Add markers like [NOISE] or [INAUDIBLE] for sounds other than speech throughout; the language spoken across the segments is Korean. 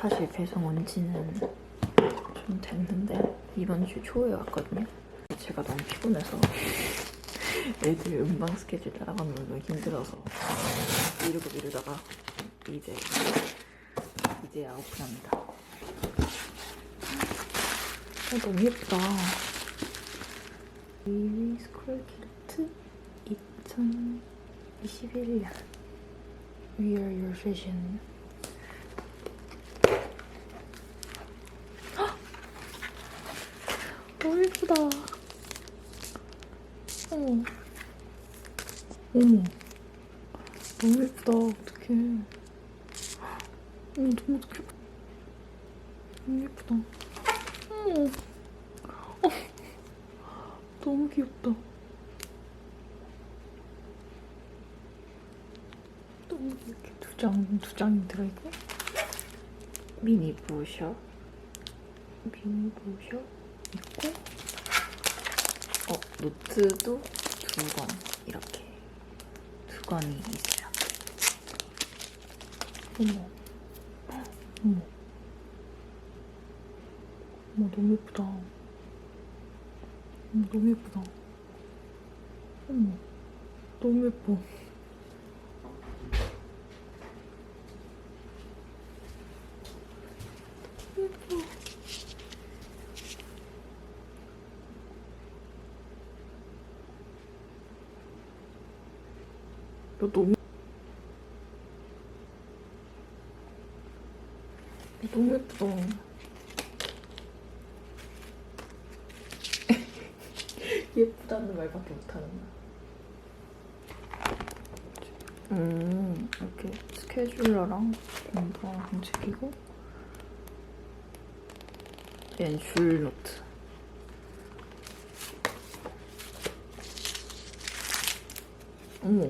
사실 배송 온 지는 좀 됐는데 이번 주 초에 왔거든요. 제가 너무 피곤해서 애들 음방 스케줄 따라가는 거 너무 힘들어서 미루고 미루다가 이제 이제 아웃합니다. 어, 너무 예쁘다. 위위 스쿨 키르트 2021년 We are your vision. 헉! 너무 예쁘다. 어머. 어머. 너무 예쁘다. 어떡해. 어머, 너무 어떡해. 너무 예쁘다. 어머. 어. 너무 귀엽다. 너무 이렇게 두 장, 두 장이 들어있고. 미니 브로셔. 미니 브로셔 있고. 어, 노트도 두 권. 이렇게. 두 권이 있어요. 어머. 어머. 어머, 너무 예쁘다. 어머, 너무 예쁘다. 어머, 너무 예뻐. 너 너무 너무 예쁘다. [LAUGHS] 예쁘다는 말밖에 못하는구나. 음, 이렇게 스케줄러랑 공부랑 책이고, 얘는 줄 노트. 어머.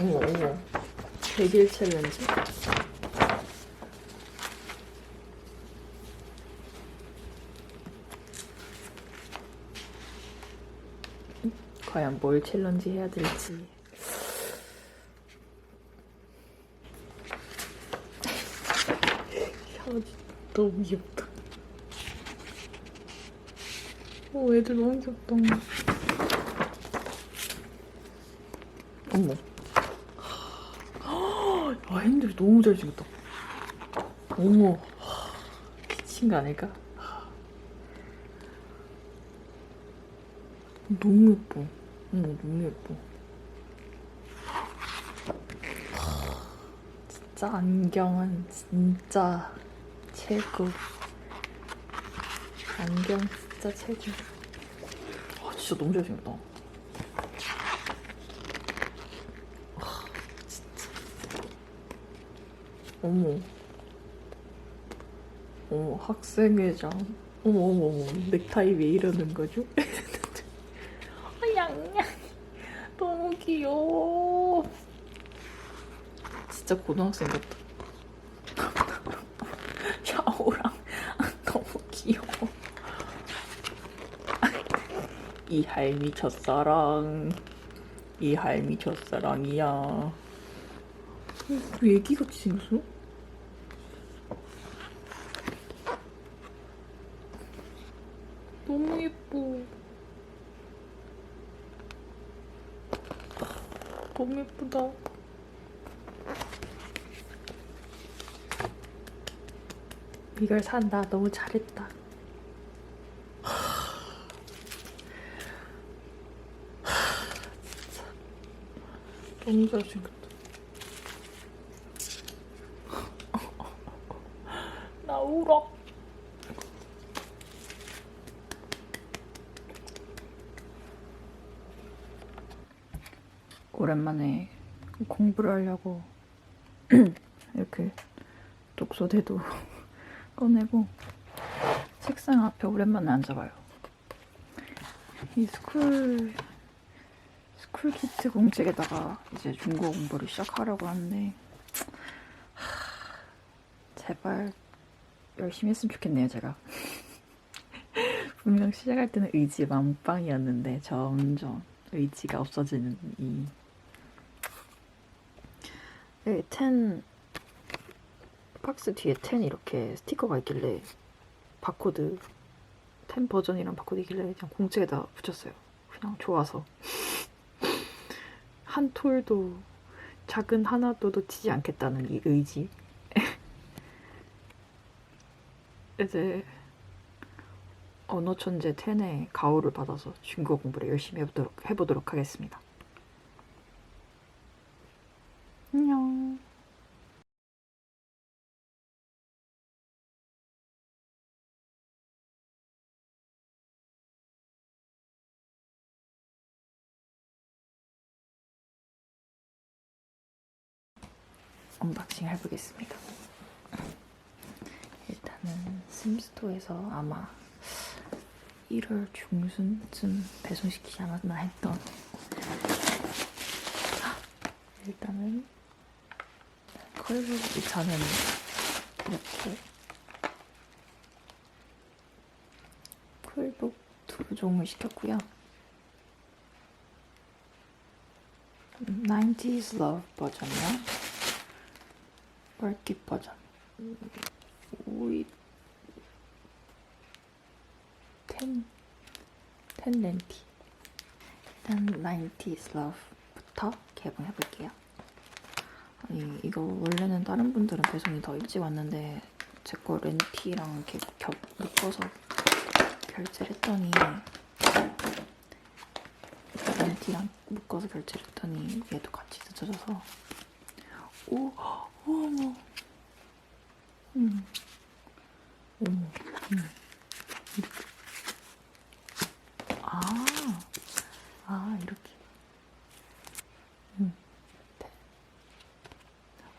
어머, 어머. 100일 챌린지? 과연 뭘 챌린지 해야 될지. 샤워지 너무 귀엽다. 오, 애들 너무 귀엽다. 어머. 너무 잘생겼다. 어머. 미친 거 아닐까? 너무 예뻐. 어머, 너무 예뻐. 진짜 안경은 진짜 최고. 안경 진짜 최고. 아, 진짜 너무 잘생겼다. 아, 진짜. 어머. 어머, 학생회장. 어머, 어머, 어머. 넥타이 왜 이러는 거죠? [LAUGHS] 아, 양양. 너무 귀여워. 진짜 고등학생 같다. [LAUGHS] 샤오랑 너무 귀여워. 이 할미 첫사랑. 이 할미 첫사랑이야. 왜 애기같이 생겼어? 너무 예뻐. 너무 예쁘다. 이걸 산다. 너무 잘했다. 진짜. 너무 잘생겼다. 나 울어. 오랜만에 공부를 하려고 [CLEARS THROAT] 이렇게 독서대도 [LAUGHS] 꺼내고 책상 앞에 오랜만에 앉아봐요. 이 스쿨 스쿨 키트 공책에다가 이제 중국어 공부를 시작하려고 하는데 하, 제발 열심히 했으면 좋겠네요, 제가. [LAUGHS] 분명 시작할 때는 의지 만빵이었는데 점점 의지가 없어지는 이 여기 10 박스 뒤에 10 이렇게 스티커가 있길래 바코드 10 버전이랑 바코드 있길래 그냥 공책에다 붙였어요. 그냥 좋아서. [LAUGHS] 한 톨도 작은 하나도 놓치지 않겠다는 이 의지. [LAUGHS] 이제 언어 천재 10의 가호를 받아서 중국어 공부를 열심히 해보도록, 해보도록 하겠습니다. 언박싱 해보겠습니다. 일단은 심스토에서 아마 1월 중순쯤 배송시키지 않았나 했던 일단은 컬브 2차는 이렇게 쿨북 두 종을 시켰고요. 90s Love 버전이랑 벌킷 버전 오이 10 10 렌티 일단 90s Love부터 개봉해 볼게요. 아니 이거 원래는 다른 분들은 배송이 더 일찍 왔는데 제 거 렌티랑 이렇게 겹 묶어서 결제를 했더니 렌티랑 묶어서 결제를 했더니 얘도 같이 늦어져서 오 어머 음 어머 음 이렇게 아, 아 이렇게. 음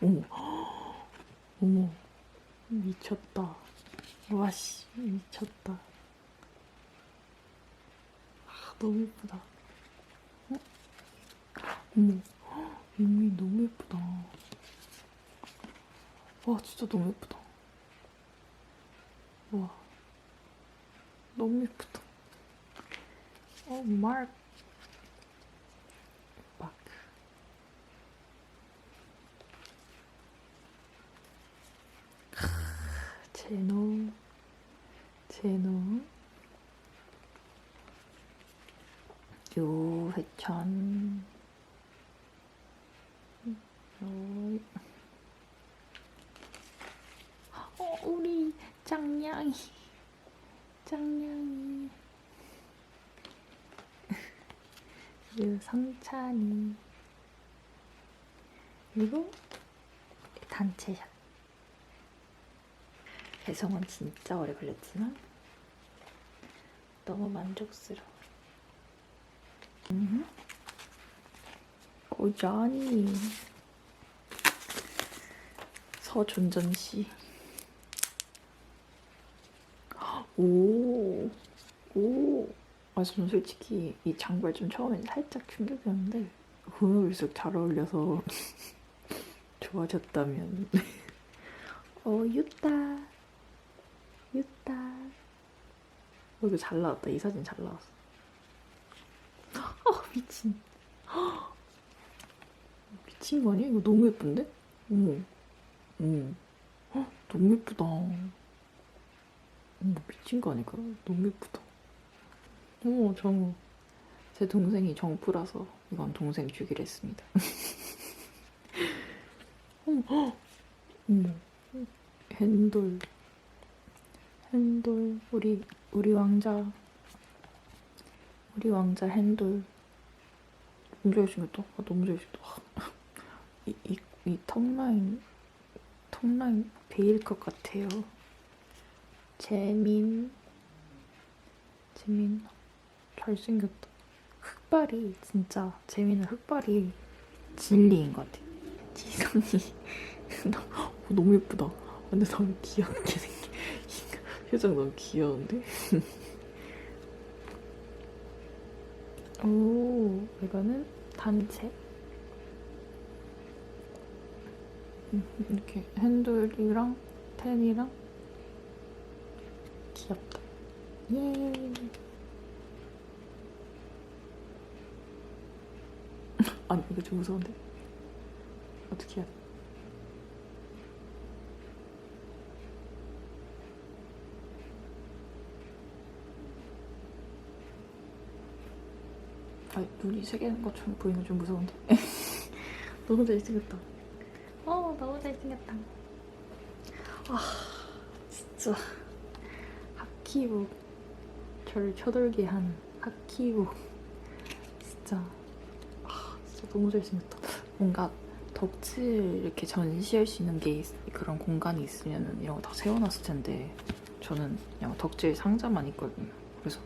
네. 어머 어머. 미쳤다. 와씨 미쳤다. 아, 너무 예쁘다. 어? 어머. 인미 너무 예쁘다 와 진짜 너무 예쁘다. 와. 너무 예쁘다. 어 마크 마크 제노 제노. 요 회천 요 어, 우리 짱냥이 짱냥이 유성찬이 그리고 단체샷 배송은 진짜 오래 걸렸지만 너무 만족스러워 음. 고자니 서존전 씨. 오, 오. 아, 저는 솔직히 이 장발 좀 처음엔 살짝 충격이었는데, 보면볼수록 잘 어울려서 [LAUGHS] 좋아졌다면. [LAUGHS] 어, 유따. 유따. 어, 이거 잘 나왔다. 이 사진 잘 나왔어. [LAUGHS] 어, 미친. [GASPS] 미친 거 아니야? 이거 너무 예쁜데? 어머. [GASPS] 너무 예쁘다. 어머, 미친 거 아닐까? 너무 예쁘다. 어머, 정우. 제 동생이 정프라서 이건 동생 주기로 했습니다. [LAUGHS] 어머, 헉, 어머. 핸돌. 핸돌. 우리, 우리 왕자. 우리 왕자 핸돌. 너무 잘생겼다. 아, 너무 잘생겼다. 이, 이, 이 턱라인, 턱라인 베일 것 같아요. 재민. 재민. 잘생겼다. 흑발이, 진짜, 재민은 흑발이 진리인 것 같아. 지성이. [LAUGHS] 나, 어, 너무 예쁘다. 근데 너무 귀엽게 생겨. [LAUGHS] 표정 너무 귀여운데? [LAUGHS] 오, 이거는 단체. 음, 이렇게 핸들이랑 텐이랑 예. 아니 이거 좀 무서운데? 어떻게 해야 돼? 아 눈이 세 개인 것처럼 보이는 좀 무서운데? [LAUGHS] 너무 잘생겼다. 어 너무 잘생겼다. 아 진짜. 합키복 저를 쳐들게 한 하키북. 진짜. 아, 진짜 너무 잘생겼다. 뭔가 덕질 이렇게 전시할 수 있는 게 있- 그런 공간이 있으면 이런 거 다 세워놨을 텐데 저는 그냥 덕질 상자만 있거든요. 그래서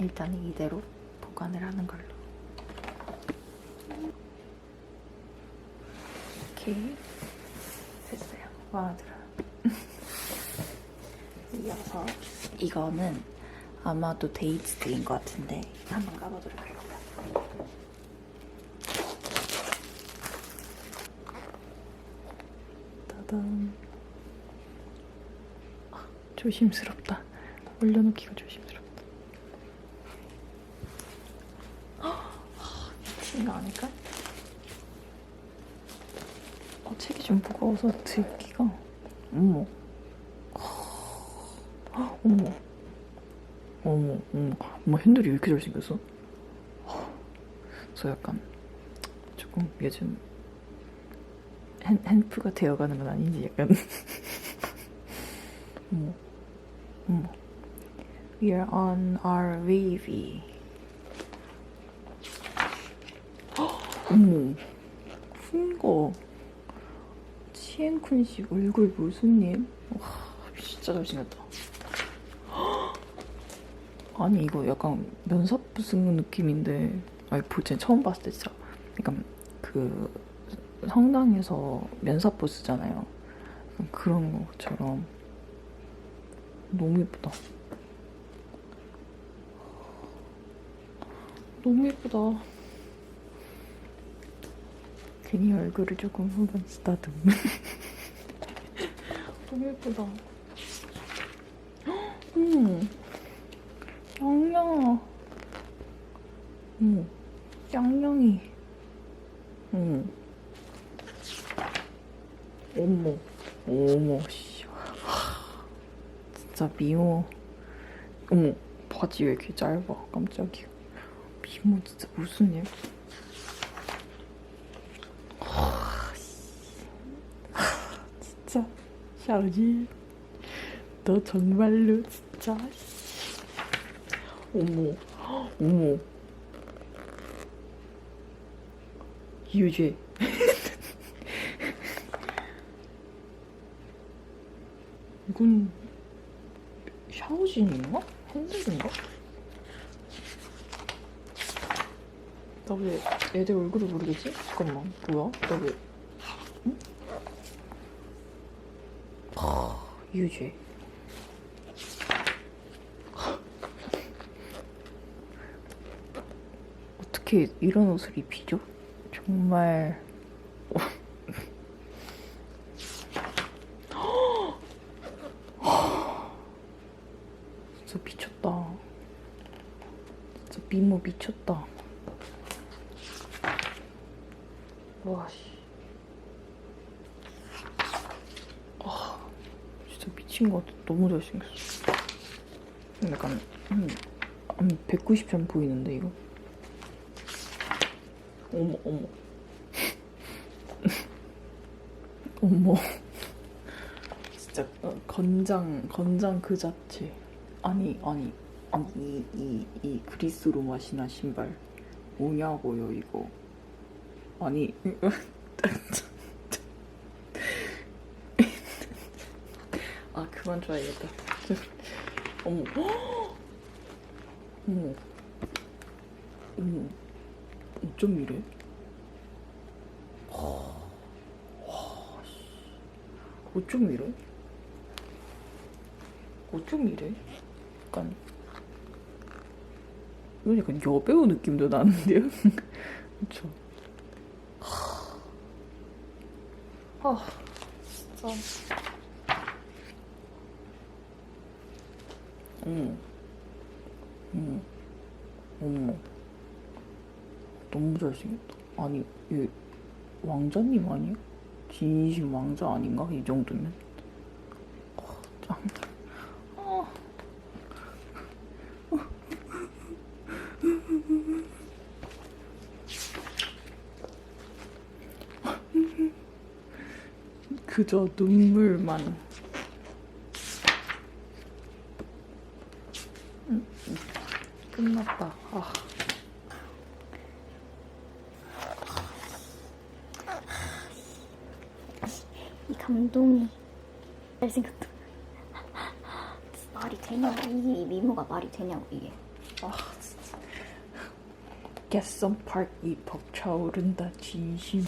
일단은 이대로 보관을 하는 걸로. 이렇게 됐어요. 들어요. 이어서 이거는 아마도 데이트데이인 것 같은데 한번 까보도록 할게요. 따단. 아, 조심스럽다. 올려놓기가 조심스럽다. [GASPS] 미친 거 아닐까? 어, 책이 좀 무거워서 들기가. 어머. 헉, 어머. 어머, 어머. 어머, 핸들이 왜 이렇게 잘생겼어? 저 약간 조금 요즘 핸, 핸프가 되어가는 건 아닌지 약간. [LAUGHS] 어머. 어머. We are on our wavy. [GASPS] 어머. 큰 거. 치엔쿤 씨 얼굴 무슨 일? 와, 진짜 잘생겼다. 아니 이거 약간 면사부 쓴 느낌인데 아니 보진 처음 봤을 때 진짜 약간 그 성당에서 면사부 쓰잖아요. 그런 것처럼 너무 예쁘다. 너무 예쁘다. 괜히 얼굴을 조금 한번 쓰다듬. [LAUGHS] 너무 예쁘다. 음. 양양아. 음. 양양이. 음. 어머. 어머, 씨. 하, 진짜 미워. 어머, 바지 왜 이렇게 짧아? 깜짝이야. 미모 진짜 무슨 일? 진짜 샤오지 너 정말로 진짜 어머 어머 유죄 [LAUGHS] 이건 샤오진인가? 핸들인가? 나 왜 애들 얼굴을 모르겠지? 잠깐만 뭐야? 나 왜? 유죄. 어떻게 이런 옷을 입히죠? 정말. 진짜 미쳤다. 진짜 미모 미쳤다. 와, 씨. 진짜 미친 것 같아. 너무 잘생겼어. 약간 한, 한 190점 보이는데 이거. 어머 어머. [LAUGHS] 어머. 진짜 어, 건장 건장 그 자체. 아니 아니 아니 이이 이 그리스 로마 신화 신발 뭐냐고요 이거. 아니 [LAUGHS] 아 그만 줘야겠다. [LAUGHS] [GASPS] 어머. 어머. 어머. 어쩜 이래? 와, 씨. 어쩜 이래? 어쩜 이래? 약간 이건 약간 여배우 느낌도 나는데요? [LAUGHS] 그쵸? 아 진짜 어머 어머 어머 너무 잘생겼다. 아니, 얘 왕자님 아니야? 진심 왕자 아닌가? 이 정도면? 아, 어, 짱. 아. 그저 눈물만. 음, 음. 끝났다. 아. 이 감동이 잘생겼다. 말이 되냐? 이 미모가 말이 되냐고 이게. 아, 진짜. 겟선 파크이 벅차오른다 진심.